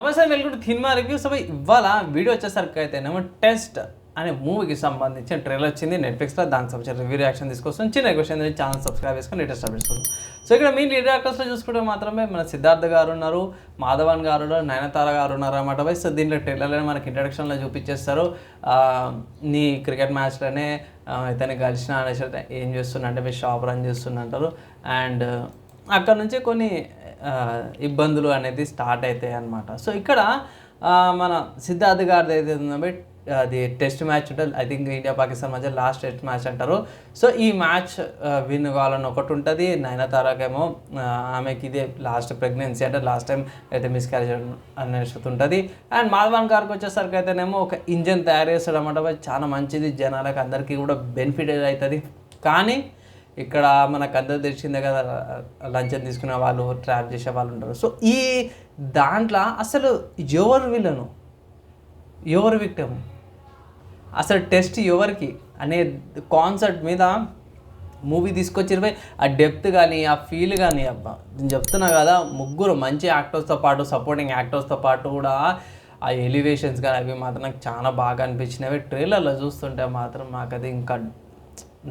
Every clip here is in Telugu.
నమస్తే వెల్కమ్ టు సినిమా రివ్యూస్ అవి ఇవాళ వీడియో వచ్చేసరికి అయితేనేమో టెస్ట్ అనే మూవీకి సంబంధించిన ట్రైలర్ వచ్చింది. నెట్ఫ్లిక్స్లో దానికి సంబంధించిన రివ్యూ రియాక్షన్ తీసుకొస్తాం చిన్న క్వశ్చన్ ఛానల్ సబ్స్క్రైబ్ చేసుకొని లేటెస్ట్ అప్డేట్స్ కోసం సో ఇక్కడ మీ లీడ్ యాక్టర్స్లో చూసుకుంటే మాత్రమే మన సిద్ధార్థ గారు ఉన్నారు మాధవన్ గారు ఉన్నారు నయనతార గారు ఉన్నారు అన్నమాట. బై సో దీంట్లో ట్రైలర్లోనే మనకి ఇంట్రడక్షన్లో చూపించేస్తారు. నీ క్రికెట్ మ్యాచ్లోనే ఇతను కలిసిన అనేసి ఏం చేస్తున్నా అంటే మీరు షాప్ రన్ చేస్తున్నా అంటారు అండ్ అక్కడ నుంచి కొన్ని ఇబ్బందులు అనేది స్టార్ట్ అవుతాయి అన్నమాట. సో ఇక్కడ మన సిద్ధార్థ్ గారిది అయితే అది టెస్ట్ మ్యాచ్ ఉంటుంది. ఐ థింక్ ఇండియా పాకిస్తాన్ మధ్య లాస్ట్ టెస్ట్ మ్యాచ్ అంటారు. సో ఈ మ్యాచ్ విన్ కావాలని ఒకటి ఉంటుంది. నయనతారకేమో ఆమెకి ఇదే లాస్ట్ ప్రెగ్నెన్సీ అంటే లాస్ట్ టైం అయితే మిస్క్యారేజ్ అనేసి ఉంటుంది అండ్ మాధవన్ గారికి వచ్చేసరికి అయితేనేమో ఒక ఇంజన్ తయారు చేస్తాడు అనమాట చాలా మంచిది. జనాలకు అందరికీ కూడా బెనిఫిట్ అవుతుంది. కానీ ఇక్కడ మనకు అందరూ తెలిసిందే కదా లంచం తీసుకునే వాళ్ళు ట్రాప్ చేసే వాళ్ళు ఉంటారు. సో ఈ దాంట్లో అసలు ఎవరు విలను? ఎవరు విక్టమ్ అసలు టెస్ట్ ఎవరికి? అనే కాన్సెప్ట్ మీద మూవీ తీసుకొచ్చి ఆ డెప్త్ కానీ ఆ ఫీల్ కానీ అబ్బా. నేను చెప్తున్నా కదా ముగ్గురు మంచి యాక్టర్స్తో పాటు సపోర్టింగ్ యాక్టర్స్తో పాటు కూడా ఆ ఎలివేషన్స్ కానీ అవి మాత్రం నాకు చాలా బాగా అనిపించినవి. ట్రైలర్లో చూస్తుంటే మాత్రం నాకు అది ఇంకా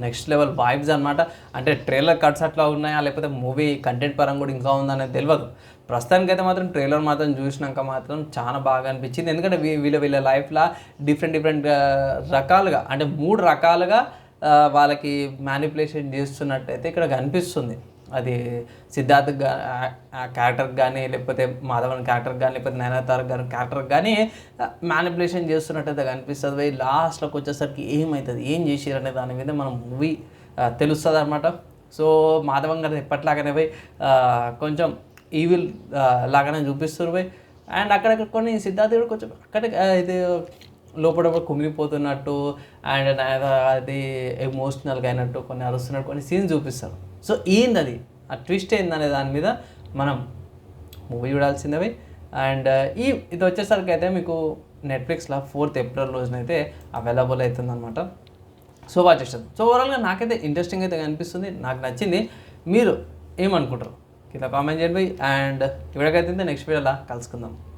నెక్స్ట్ లెవెల్ వైబ్స్ అనమాట అంటే ట్రైలర్ కట్స్ అట్లా ఉన్నాయా? లేకపోతే మూవీ కంటెంట్ పరంగా కూడా ఇంకా ఉందనేది తెలియదు ప్రస్తుతానికైతే మాత్రం ట్రైలర్ మాత్రం చూసినాక మాత్రం చాలా బాగా అనిపించింది. ఎందుకంటే వీళ్ళ వీళ్ళ లైఫ్లో డిఫరెంట్ డిఫరెంట్ రకాలుగా అంటే మూడు రకాలుగా వాళ్ళకి మ్యానిపులేషన్ చేస్తున్నట్టయితే ఇక్కడ కనిపిస్తుంది. అది సిద్ధార్థ్ క్యారెక్టర్కి కానీ లేకపోతే మాధవన్ క్యారెక్టర్కి కానీ లేకపోతే నయనతార గారి క్యారెక్టర్కి కానీ మ్యానిపులేషన్ చేస్తున్నట్టయితే కనిపిస్తుంది. పోయి లాస్ట్లోకి వచ్చేసరికి ఏమవుతుంది ఏం చేసారు అనే దాని మీద మనం మూవీ తెలుస్తుంది అనమాట సో మాధవన్ గారు ఎప్పటిలాగానే పోయి కొంచెం ఈవిల్ లాగానే చూపిస్తున్నారు పోయి అండ్ అక్కడక్కడ కొన్ని సిద్ధార్థుడు కొంచెం అక్కడ ఇది లోపల కుమిలిపోతున్నట్టు అండ్ అది ఎమోషనల్గా అయినట్టు కొన్ని అరుస్తున్నట్టు కొన్ని సీన్స్ చూపిస్తారు. సో ఏంది అది ఆ ట్విస్ట్ ఏందనే దాని మీద మనం మూవీ చూడాల్సిందవి అండ్ uh, ఈ ఇది వచ్చేసరికి అయితే మీకు నెట్ఫ్లిక్స్లో ఫోర్త్ ఏప్రిల్ రోజునైతే అవైలబుల్ అవుతుందన్నమాట. సో వాచ్ చేస్తాను సో ఓవరాల్గా నాకైతే ఇంట్రెస్టింగ్ అయితే కనిపిస్తుంది. నాకు నచ్చింది. మీరు ఏమనుకుంటారు? కింద కామెంట్ చేయండి. అండ్ ఇప్పటికైతే నెక్స్ట్ వీడియోలో కలుసుకుందాం.